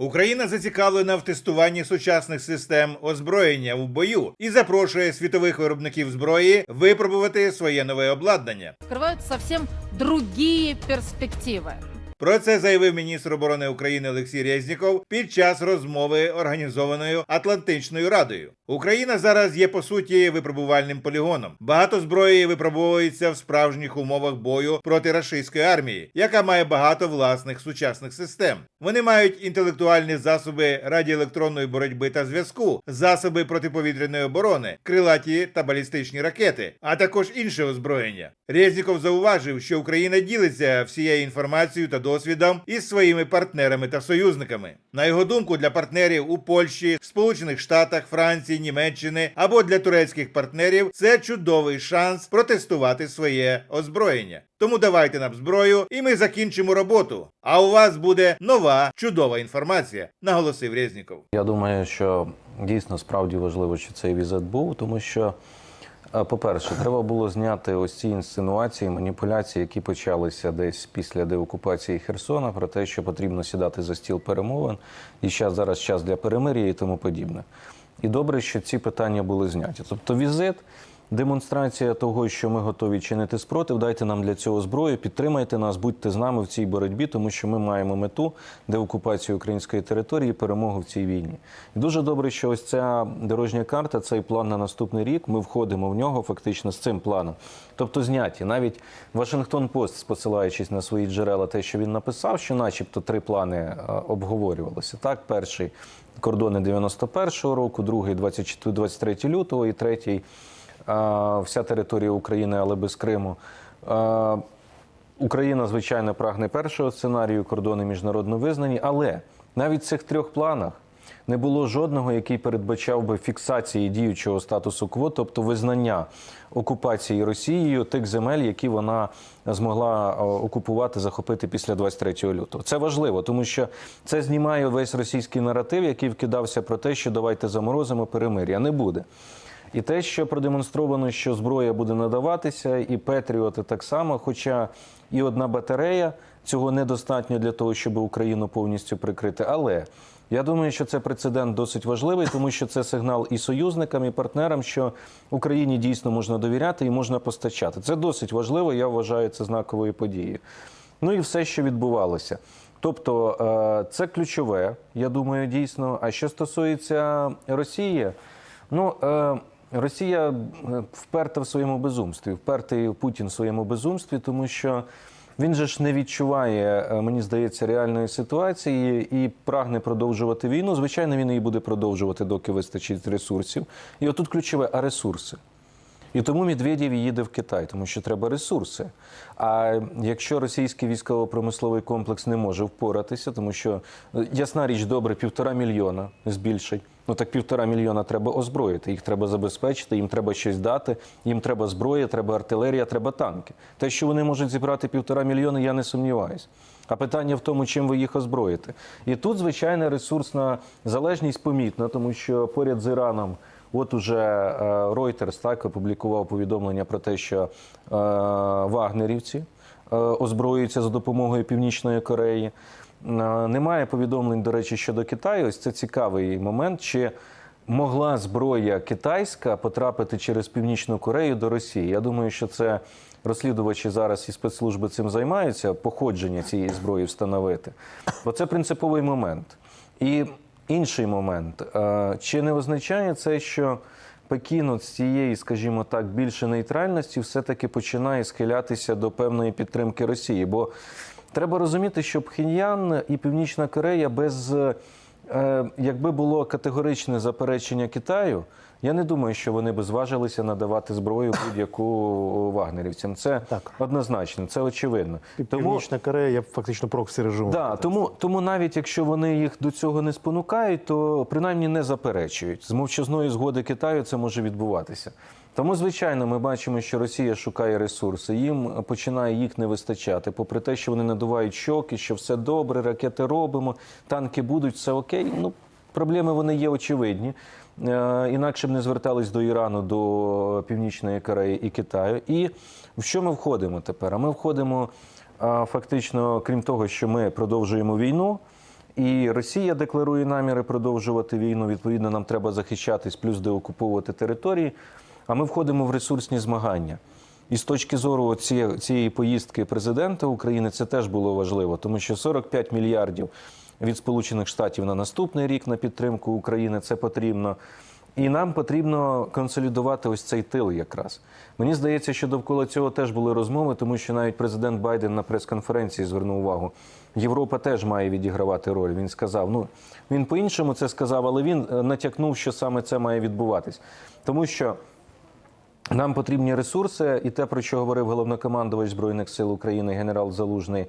Україна зацікавлена в тестуванні сучасних систем озброєння в бою і запрошує світових виробників зброї випробувати своє нове обладнання. Відкриваються зовсім інші перспективы. Про це заявив міністр оборони України Олексій Резніков під час розмови, організованою Атлантичною радою. Україна зараз є по суті випробувальним полігоном. Багато зброї випробовується в справжніх умовах бою проти рашистської армії, яка має багато власних сучасних систем. Вони мають інтелектуальні засоби радіоелектронної боротьби та зв'язку, засоби протиповітряної оборони, крилаті та балістичні ракети, а також інше озброєння. Резніков зауважив, що Україна ділиться всією інформацією та досвідом із своїми партнерами та союзниками. На його думку, для партнерів у Польщі, Сполучених Штатах, Франції, Німеччини або для турецьких партнерів це чудовий шанс протестувати своє озброєння. Тому давайте нам зброю, і ми закінчимо роботу. А у вас буде нова чудова інформація, наголосив Резніков. Я думаю, що дійсно справді важливо, що цей візит був, тому що, по-перше, треба було зняти ось ці інсинуації, маніпуляції, які почалися десь після деокупації Херсона, про те, що потрібно сідати за стіл перемовин, і зараз зараз час для перемир'я і тому подібне. І добре, що ці питання були зняті. Тобто, візит. Демонстрація того, що ми готові чинити спротив, дайте нам для цього зброю, підтримайте нас, будьте з нами в цій боротьбі, тому що ми маємо мету деокупацію української території, перемогу в цій війні. І дуже добре, що ось ця дорожня карта, цей план на наступний рік. Ми входимо в нього фактично з цим планом. Тобто зняті навіть Вашингтон Пост, посилаючись на свої джерела, те, що він написав, що, начебто, три плани е, обговорювалися. Так, перший кордони 91-го року, другий 24 23 лютого і третій вся територія України, але без Криму. Україна, звичайно, прагне першого сценарію, кордони міжнародно визнані, але навіть в цих трьох планах не було жодного, який передбачав би фіксації діючого статусу кво, тобто визнання окупації Росією тих земель, які вона змогла о, окупувати, захопити після 23 лютого. Це важливо, тому що це знімає весь російський наратив, який вкидався про те, що давайте заморозимо перемир'я. Не буде. І те, що продемонстровано, що зброя буде надаватися, і Петріоти так само, хоча і одна батарея цього недостатньо для того, щоб Україну повністю прикрити. Але я думаю, що це прецедент досить важливий, тому що це сигнал і союзникам, і партнерам, що Україні дійсно можна довіряти і можна постачати. Це досить важливо. Я вважаю це знаковою подією. Ну і все, що відбувалося. Тобто е, це ключове, я думаю, дійсно. А що стосується Росії, ну е, Росія е, вперта в своєму безумстві, впертий Путін в своєму безумстві, тому що він же ж не відчуває, е, мені здається, реальної ситуації і прагне продовжувати війну. Звичайно, він її буде продовжувати, доки вистачить ресурсів. І отут ключове, а ресурси. І тому Медведєв їде в Китай, тому що треба ресурси. А якщо російський військово-промисловий комплекс не може впоратися, тому що е, ясна річ, добре, півтора мільйона збільшить. Ну так півтора мільйона треба озброїти, їх треба забезпечити, їм треба щось дати, їм треба зброя, треба артилерія, треба танки. Те, що вони можуть зібрати півтора мільйона, я не сумніваюся. А питання в тому, чим ви їх озброїте. І тут, звичайно, ресурсна залежність помітна, тому що поряд з Іраном. От уже е, Reuters так опублікував повідомлення про те, що е, вагнерівці е, озброюються за допомогою Північної Кореї. Немає повідомлень, до речі, щодо Китаю. Ось це цікавий момент. Чи могла зброя китайська потрапити через Північну Корею до Росії? Я думаю, що це розслідувачі зараз і спецслужби цим займаються, походження цієї зброї встановити. Бо це принциповий момент. І інший момент. Е, Чи не означає це, що Пекін от з цієї, скажімо так, більше нейтральності все-таки починає схилятися до певної підтримки Росії? Бо треба розуміти, що Пхеньян і Північна Корея без е, якби було категоричне заперечення Китаю, я не думаю, що вони би зважилися надавати зброю будь-яку вагнерівцям. Це Так. однозначно, це очевидно. Північна Корея є фактично проксі режиму. Да, тому, тому навіть якщо вони їх до цього не спонукають, то принаймні не заперечують. З мовчазної згоди Китаю це може відбуватися. Тому, звичайно, ми бачимо, що Росія шукає ресурси, їм починає їх не вистачати, попри те, що вони надувають щоки, що все добре, ракети робимо, танки будуть, все окей. Ну, проблеми вони є очевидні. Е, Інакше б не звертались до Ірану, до Північної Кореї і Китаю. І в що ми входимо тепер? А ми входимо фактично, крім того, що ми продовжуємо війну. І Росія декларує наміри продовжувати війну. Відповідно, нам треба захищатись, плюс деокуповувати території. А ми входимо в ресурсні змагання. І з точки зору цієї поїздки президента України це теж було важливо, тому що 45 мільярдів від Сполучених Штатів на наступний рік на підтримку України це потрібно. І нам потрібно консолідувати ось цей тил якраз. Мені здається, що довкола цього теж були розмови, тому що навіть президент Байден на прес-конференції звернув увагу. Європа теж має відігравати роль. Він сказав, ну він по-іншому це сказав, але він е, натякнув, що саме це має відбуватись. Тому що нам потрібні ресурси, і те, про що говорив головнокомандувач Збройних сил України генерал Залужний,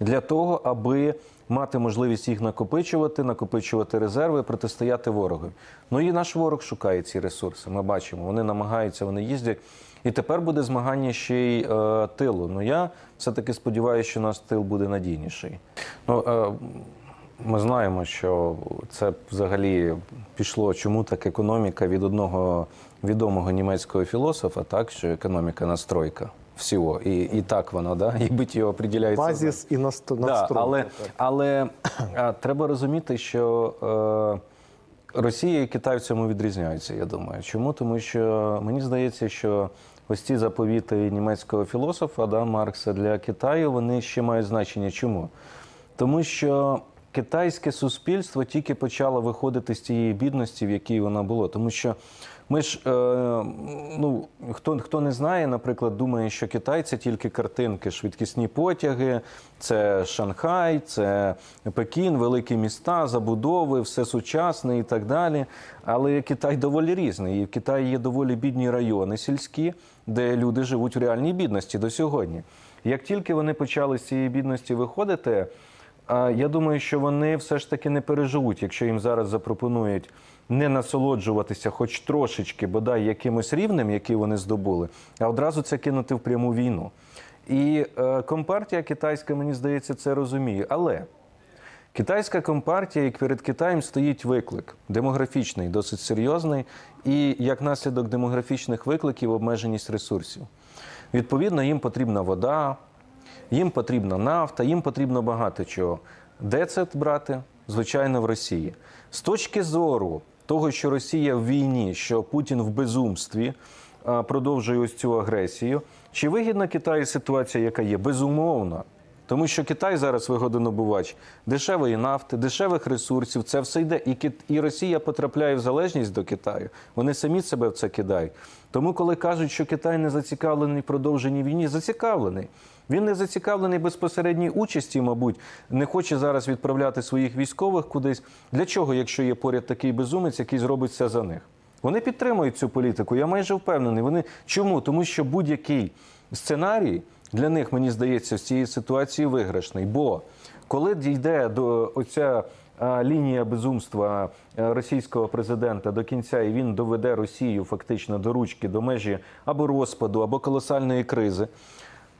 для того, аби мати можливість їх накопичувати, накопичувати резерви, протистояти ворогу. Ну і наш ворог шукає ці ресурси. Ми бачимо, вони намагаються, вони їздять. І тепер буде змагання ще й е, тилу. Ну я все-таки сподіваюся, що наш тил буде надійніший. Ну, е, ми знаємо, що це взагалі пішло. Чому так економіка від одного відомого німецького філософа, так що економіка настройка всього, і, і так воно, да, і його определяється. Базіс і наст... Да, але але а, треба розуміти, що е, Росія і Китай в цьому відрізняються. Я думаю. Чому? Тому що мені здається, що ось ці заповіти німецького філософа да, Маркса для Китаю вони ще мають значення. Чому? Тому що китайське суспільство тільки почало виходити з тієї бідності, в якій воно було. Тому що ми ж, е, ну, хто, хто не знає, наприклад, думає, що Китай це тільки картинки, швидкісні потяги, це Шанхай, це Пекін, великі міста, забудови, все сучасне і так далі. Але Китай доволі різний. І в Китаї є доволі бідні райони сільські, де люди живуть в реальній бідності до сьогодні. Як тільки вони почали з цієї бідності виходити, я думаю, що вони все ж таки не переживуть, якщо їм зараз запропонують не насолоджуватися, хоч трошечки, бодай якимось рівнем, який вони здобули, а одразу це кинути в пряму війну. І е, компартія китайська, мені здається, це розуміє. Але китайська компартія, як перед Китаєм стоїть виклик демографічний, досить серйозний, і як наслідок демографічних викликів обмеженість ресурсів. Відповідно, їм потрібна вода, їм потрібна нафта, їм потрібно багато чого. Де це брати? Звичайно, в Росії. З точки зору того, що Росія в війні, що Путін в безумстві продовжує ось цю агресію. Чи вигідна Китаю ситуація, яка є? Безумовно. Тому що Китай зараз вигодонобувач дешевої нафти, дешевих ресурсів, це все йде. І Кит... і Росія потрапляє в залежність до Китаю. Вони самі себе в це кидають. Тому, коли кажуть, що Китай не зацікавлений в продовженні війні, зацікавлений. Він не зацікавлений безпосередній участі, мабуть, не хоче зараз відправляти своїх військових кудись. Для чого, якщо є поряд такий безумець, який зробить все за них? Вони підтримують цю політику. Я майже впевнений. Вони чому? Тому що будь-який сценарій для них, мені здається, з цієї ситуації виграшний. Бо коли дійде до оця лінія безумства російського президента до кінця, і він доведе Росію фактично до ручки, до межі або розпаду, або колосальної кризи.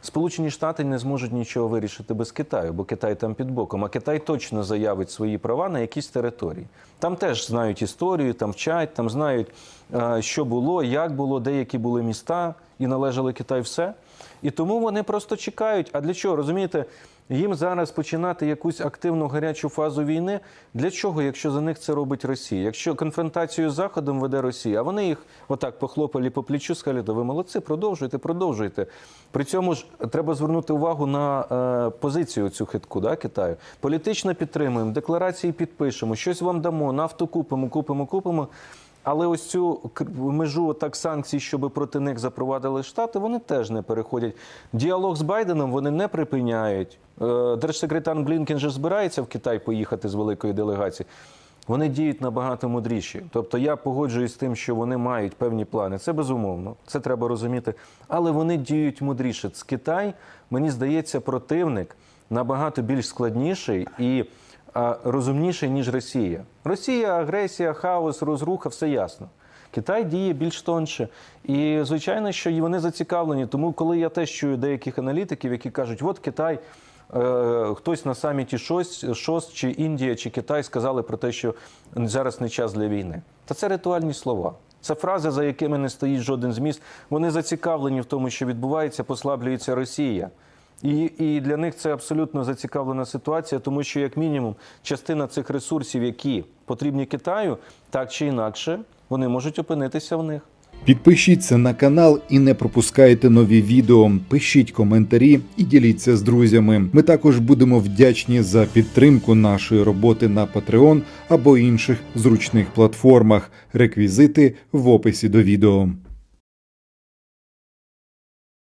Сполучені Штати не зможуть нічого вирішити без Китаю, бо Китай там під боком. А Китай точно заявить свої права на якісь території. Там теж знають історію, там вчать, там знають, е, що було, як було, деякі були міста і належали Китаю все. І тому вони просто чекають. А для чого? Розумієте, їм зараз починати якусь активну гарячу фазу війни. Для чого, якщо за них це робить Росія? Якщо конфронтацію з Заходом веде Росія, а вони їх отак похлопали по плечу, сказали, «Да ви молодці, продовжуйте, продовжуйте. При цьому ж треба звернути увагу на е, позицію цю хитку да, Китаю. Політично підтримуємо, декларації підпишемо, щось вам дамо, нафту купимо, купимо, купимо. Але ось цю межу так санкцій, щоб проти них запровадили штати, вони теж не переходять. Діалог з Байденом вони не припиняють. Е, Держсекретар Блінкен же збирається в Китай поїхати з великої делегації. Вони діють набагато мудріші. Тобто я погоджуюсь з тим, що вони мають певні плани. Це безумовно, це треба розуміти. Але вони діють мудріше. З Китай, мені здається, противник набагато більш складніший і а, розумніший, ніж Росія. Росія, агресія, хаос, розруха, все ясно. Китай діє більш тонше. І звичайно, що вони зацікавлені. Тому, коли я теж чую деяких аналітиків, які кажуть, от Китай. Е, Хтось на саміті ШОС, ШОС чи Індія, чи Китай сказали про те, що зараз не час для війни. Та це ритуальні слова. Це фрази, за якими не стоїть жоден зміст. Вони зацікавлені в тому, що відбувається, послаблюється Росія. І, і для них це абсолютно зацікавлена ситуація, тому що, як мінімум, частина цих ресурсів, які потрібні Китаю, так чи інакше, вони можуть опинитися в них. Підпишіться на канал і не пропускайте нові відео. Пишіть коментарі і діліться з друзями. Ми також будемо вдячні за підтримку нашої роботи на Patreon або інших зручних платформах. Реквізити в описі до відео.